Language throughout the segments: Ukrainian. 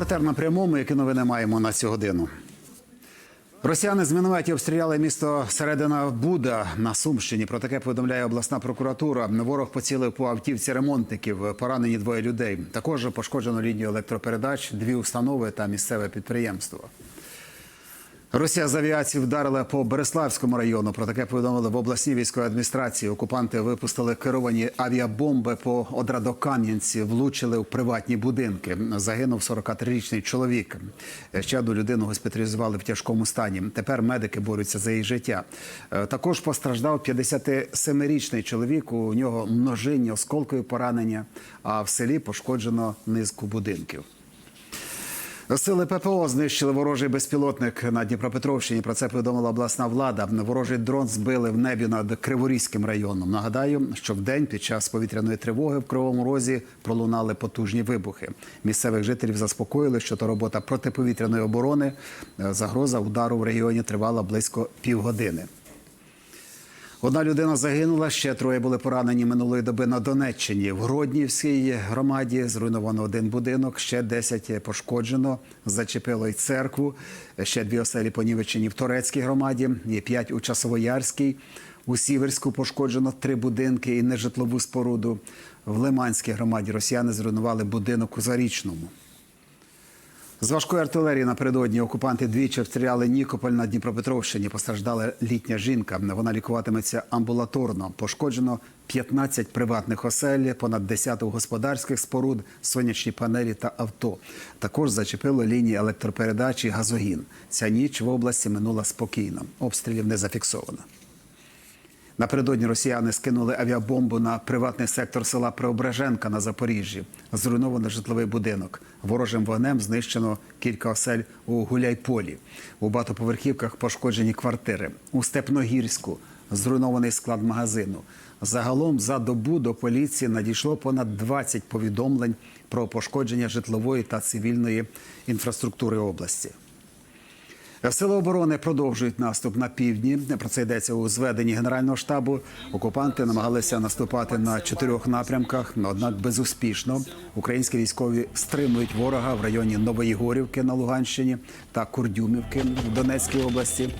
Репортер на прямому, які новини маємо на цю годину. Росіяни з мінометів обстріляли місто Середина Буда на Сумщині. Про таке повідомляє обласна прокуратура. Ворог поцілив по автівці ремонтників. Поранені двоє людей. Також пошкоджено лінію електропередач, дві установи та місцеве підприємство. Росія з авіації вдарила по Береславському району. Про таке повідомили в обласній військовій адміністрації. Окупанти випустили керовані авіабомби по Одрадокам'янці, влучили в приватні будинки. Загинув 43-річний чоловік. Ще одну людину госпіталізували в тяжкому стані. Тепер медики борються за її життя. Е, Також постраждав 57-річний чоловік. У нього множинні осколкові поранення. А в селі пошкоджено низку будинків. Сили ППО знищили ворожий безпілотник на Дніпропетровщині. Про це повідомила обласна влада. Ворожий дрон збили в небі над Криворізьким районом. Нагадаю, що в день під час повітряної тривоги в Кривому Розі пролунали потужні вибухи. Місцевих жителів заспокоїли, що то робота протиповітряної оборони. Е, Загроза удару в регіоні тривала близько півгодини. Одна людина загинула, ще троє були поранені минулої доби на Донеччині. В Гроднівській громаді зруйновано один будинок, ще 10 пошкоджено. Зачепило й церкву. Ще дві оселі понівечені в Торецькій громаді, і п'ять у Часовоярській. У Сіверську пошкоджено три будинки і нежитлову споруду. В Лиманській громаді росіяни зруйнували будинок у Зарічному. З важкої артилерії напередодні окупанти двічі обстріляли Нікополь на Дніпропетровщині. Постраждала літня жінка. Вона лікуватиметься амбулаторно. Пошкоджено 15 приватних осель, понад десяток господарських споруд, сонячні панелі та авто. Також зачепило лінії електропередач і газогін. Ця ніч в області минула спокійно. Обстрілів не зафіксовано. Напередодні росіяни скинули авіабомбу на приватний сектор села Преображенка на Запоріжжі. Зруйновано житловий будинок. Ворожим вогнем знищено кілька осель у Гуляйполі. У багатоповерхівках пошкоджені квартири. У Степногірську зруйнований склад магазину. Загалом за добу до поліції надійшло понад 20 повідомлень про пошкодження житлової та цивільної інфраструктури області. Сили оборони продовжують наступ на півдні. Про це йдеться у зведенні Генерального штабу. Окупанти намагалися наступати на чотирьох напрямках, однак безуспішно. Українські військові стримують ворога в районі Новоєгорівки на Луганщині та Курдюмівки в Донецькій області.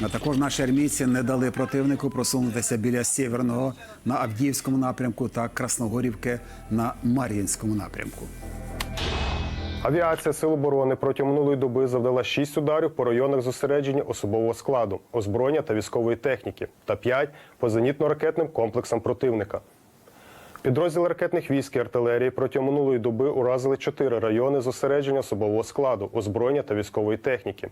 А також наші армійці не дали противнику просунутися біля Сєверного на Авдіївському напрямку та Красногорівки на Мар'їнському напрямку. Авіація Сил оборони протягом минулої доби завдала 6 ударів по районах зосередження особового складу, озброєння та військової техніки та 5 по зенітно-ракетним комплексам противника. Підрозділи ракетних військ і артилерії протягом минулої доби уразили 4 райони зосередження особового складу, озброєння та військової техніки,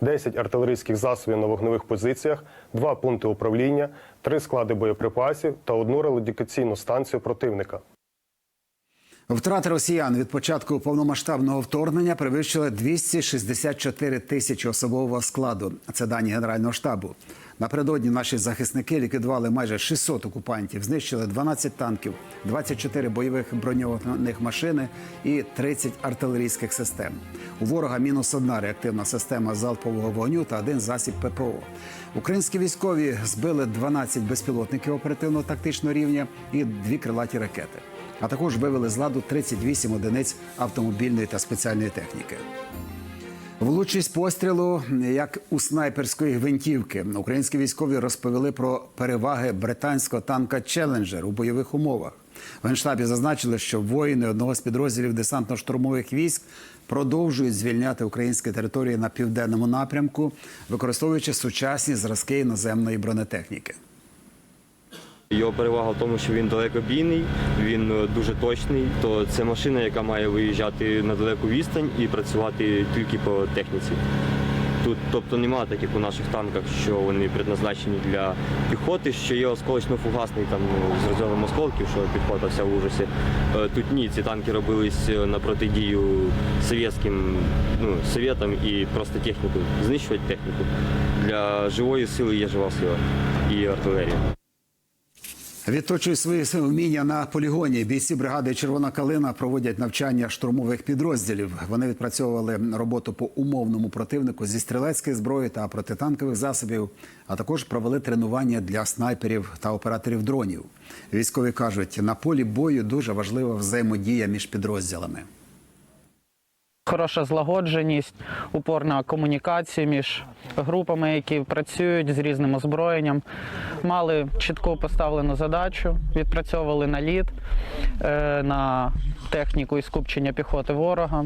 10 артилерійських засобів на вогневих позиціях, 2 пункти управління, 3 склади боєприпасів та одну радіокаційну станцію противника. Втрати росіян від початку повномасштабного вторгнення перевищили 264 тисячі особового складу. Це дані Генерального штабу. Напередодні наші захисники ліквідували майже 600 окупантів, знищили 12 танків, 24 бойових броньованих машини і 30 артилерійських систем. У ворога мінус одна реактивна система залпового вогню та один засіб ППО. Українські військові збили 12 безпілотників оперативно-тактичного рівня і дві крилаті ракети а також вивели з ладу 38 одиниць автомобільної та спеціальної техніки. Влучність пострілу як у снайперської гвинтівки. Українські військові розповіли про переваги британського танка Челенджер у бойових умовах. В генштабі зазначили, що воїни одного з підрозділів десантно-штурмових військ продовжують звільняти українські території на південному напрямку, використовуючи сучасні зразки іноземної бронетехніки. Його перевага в тому, що він далекобійний, він е, дуже точний. То це машина, яка має виїжджати на далеку відстань і працювати тільки по техніці. Тут, тобто немає таких у наших танках, що вони предназначені для піхоти, що є осколочно-фугасний там з розрядом осколків, що піхота вся в ужасі. Е, Тут ні, ці танки робились е, на протидію совєтським ну, совєтам і просто техніку, знищувати техніку. Для живої сили є жива сила і артилерія. Відточують свої вміння на полігоні. Бійці бригади Червона калина проводять навчання штурмових підрозділів. Вони відпрацьовували роботу по умовному противнику зі стрілецької зброї та протитанкових засобів, а також провели тренування для снайперів та операторів дронів. Військові кажуть, на полі бою дуже важлива взаємодія між підрозділами. Хороша злагодженість, упорна комунікація між групами, які працюють з різним озброєнням. Мали чітко поставлену задачу, відпрацьовували наліт е, на техніку і скупчення піхоти ворога.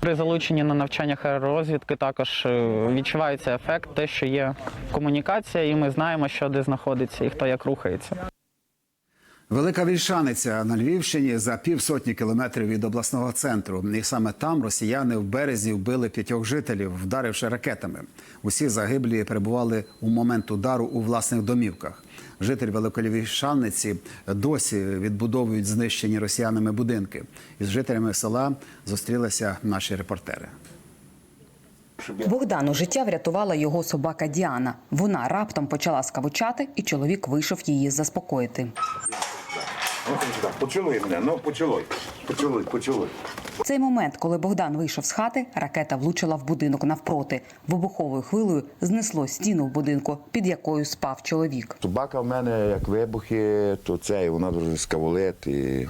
При залученні на навчаннях аеророзвідки також е, відчувається ефект, те, що є комунікація, і ми знаємо, що де знаходиться і хто як рухається. Велика Вільшаниця на Львівщині за півсотні кілометрів від обласного центру. І саме там росіяни в березі вбили п'ятьох жителів, вдаривши ракетами. Усі загиблі перебували у момент удару у власних домівках. Житель Великолівішаниці досі відбудовують знищені росіянами будинки. Із жителями села зустрілися наші репортери. Богдану життя врятувала його собака Діана. Вона раптом почала скавучати, і чоловік вийшов її заспокоїти. Ну, сюди. Мене, ну. Поцілуй, поцілуй. В цей момент, коли Богдан вийшов з хати, ракета влучила в будинок навпроти. Вибуховою хвилею знесло стіну в будинку, під якою спав чоловік. Собака в мене як вибухи, то це, вона дуже скаволить. І,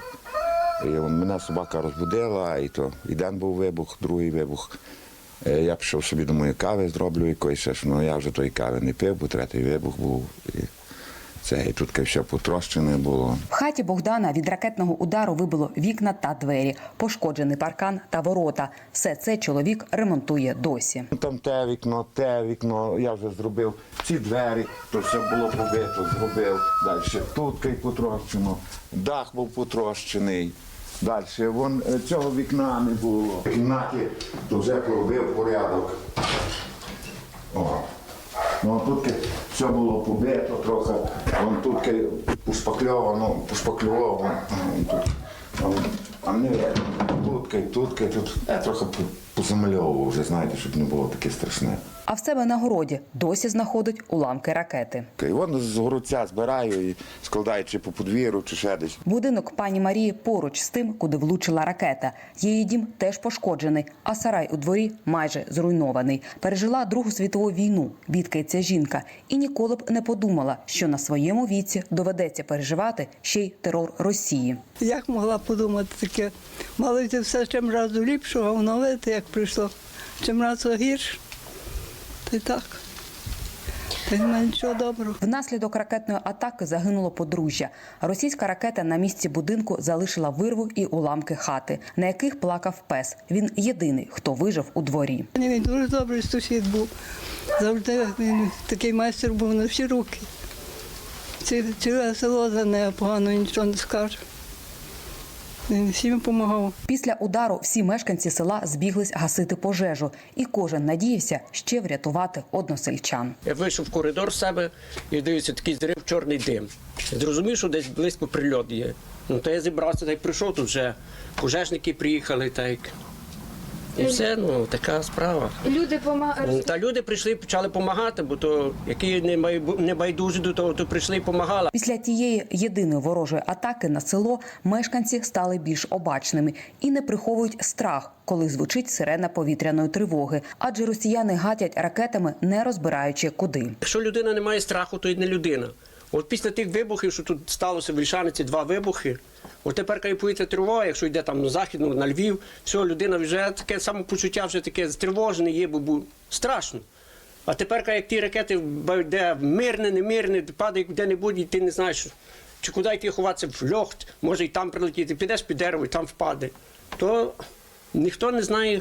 і мене собака розбудила, і то один був вибух, другий вибух. Е, Я пішов собі, думаю, кави зроблю якоїсь, ну я вже тої кави не пив, бо третій вибух був. І це, і тут все потрощене було. В хаті Богдана від ракетного удару вибило вікна та двері, пошкоджений паркан та ворота. Все це чоловік ремонтує досі. Ну, Там те вікно, те вікно, я вже зробив ці двері, то все було побито, зробив. Далі тут потрощено, дах був потрощений. Далі вон е, цього вікна не було. В кімнаті то вже поробив порядок. О. Ну, тут все було побито трохи, вон тут пошпакльовано. Тут, а не тут, тут, тут. Я трохи позамальовував вже, знаєте, щоб не було таке страшне. А в себе на городі досі знаходить уламки ракети. І вон з горуця збираю і складаю чи по подвір'ю, чи ще десь. Будинок пані Марії поруч з тим, куди влучила ракета. Її дім теж пошкоджений, а сарай у дворі майже зруйнований. Пережила Другу світову війну, бідкається жінка, і ніколи б не подумала, що на своєму віці доведеться переживати ще й терор Росії. Як могла подумати таке? Мало йти все чим разу ліпшого, а воно видите, як прийшло. Чим разу гірше, й так. Та й нема нічого доброго. Внаслідок ракетної атаки загинуло подружжя. Російська ракета на місці будинку залишила вирву і уламки хати, на яких плакав пес. Він єдиний, хто вижив у дворі. Він дуже добрий сусід був. Завжди він такий майстер був на всі руки. Ціле село за нею погано нічого не скаже. Всім допомагав. Після удару всі мешканці села збіглись гасити пожежу, і кожен надіявся ще врятувати односельчан. Я вийшов в коридор себе і дивився такий зрив чорний дим. Зрозумів, що десь близько прильот є. Ну то я зібрався, так прийшов, тут вже пожежники приїхали, так. І все, ну така справа. Люди помагають. Та люди прийшли, почали допомагати, бо то які не майбу- не байдужі до того, то прийшли і допомагали. Після тієї єдиної ворожої атаки на село мешканці стали більш обачними і не приховують страх, коли звучить сирена повітряної тривоги, адже росіяни гатять ракетами, не розбираючи куди. Якщо людина не має страху, то й не людина. От після тих вибухів, що тут сталося в Вільшаниці, два вибухи. От тепер повітря тривога, якщо йде там на захід, ну, на Львів, все, людина вже таке самопочуття вже таке стривожене є, бо страшно. А тепер, як ті ракети, де мирне, немирне, падають де-небудь, і ти не знаєш, чи куди йти ховатися в льохт, може і там прилетіти, підеш під дерево і там впаде. То ніхто не знає,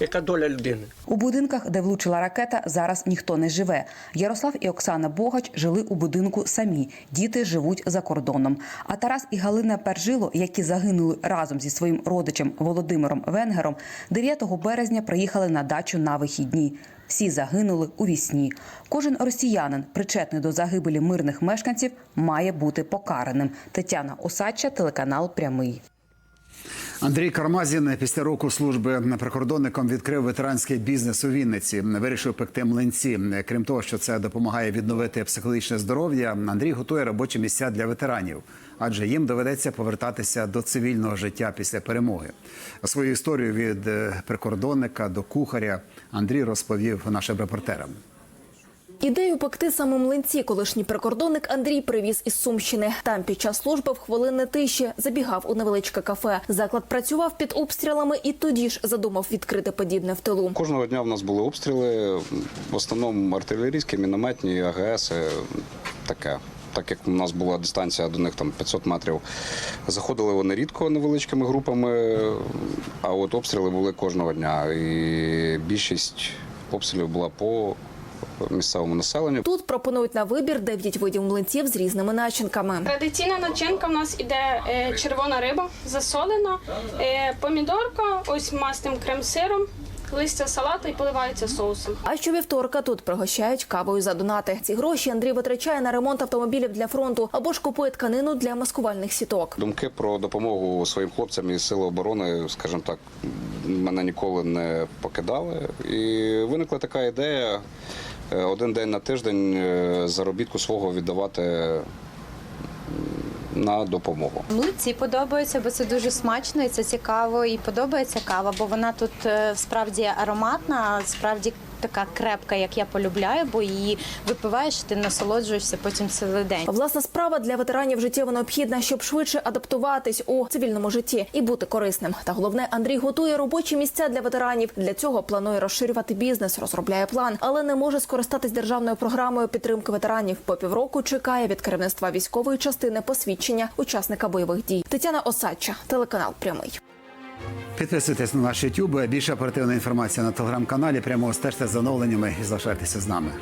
яка доля людини. У будинках, де влучила ракета, зараз ніхто не живе. Ярослав і Оксана Богач жили у будинку самі. Діти живуть за кордоном. А Тарас і Галина Пержило, які загинули разом зі своїм родичем Володимиром Венгером, 9 березня приїхали на дачу на вихідні. Всі загинули у вісні. Кожен росіянин, причетний до загибелі мирних мешканців, має бути покараним. Тетяна Осадча, телеканал Прямий. Андрій Кармазін після року служби прикордонником відкрив ветеранський бізнес у Вінниці. Вирішив пекти млинці. Крім того, що це допомагає відновити психологічне здоров'я. Андрій готує робочі місця для ветеранів, адже їм доведеться повертатися до цивільного життя після перемоги. Свою історію від е, прикордонника до кухаря Андрій розповів нашим репортерам. Ідею пекти саме млинці колишній прикордонник Андрій привіз із Сумщини. Там під час служби в хвилини тиші забігав у невеличке кафе. Заклад працював під обстрілами і тоді ж задумав відкрити подібне в тилу. Кожного дня в нас були обстріли, в основному артилерійські, мінометні, АГС, таке. Так як у нас була дистанція до них там 500 метрів, заходили вони рідко невеличкими групами, а от обстріли були кожного дня. І більшість обстрілів була по місцевому населенню. Тут пропонують на вибір 9 видів млинців з різними начинками. Традиційна начинка в нас іде е, червона риба, засолена, е, помідорка, ось мастим крем-сиром, листя салату і поливається соусом. А щовівторка тут пригощають кавою за донати. Ці гроші Андрій витрачає на ремонт автомобілів для фронту або ж купує тканину для маскувальних сіток. Думки про допомогу своїм хлопцям із сили оборони, скажімо так, мене ніколи не покидали. І виникла така ідея е, один день на тиждень е, заробітку свого віддавати на допомогу. Млинці подобаються, бо це дуже смачно і це цікаво. І подобається кава, бо вона тут е, справді ароматна, справді така крепка, як я полюбляю, бо її випиваєш, ти насолоджуєшся потім цілий день. Власна справа для ветеранів життєво необхідна, щоб швидше адаптуватись у цивільному житті і бути корисним. Та головне, Андрій готує робочі місця для ветеранів. Для цього планує розширювати бізнес, розробляє план, але не може скористатись державною програмою підтримки ветеранів. По півроку чекає від керівництва військової частини посвідчення учасника бойових дій. Тетяна Осадча, телеканал Прямий. Підписуйтесь на наш YouTube. Більше оперативної інформації на телеграм-каналі. Прямо стежте за оновленнями і залишайтеся з нами.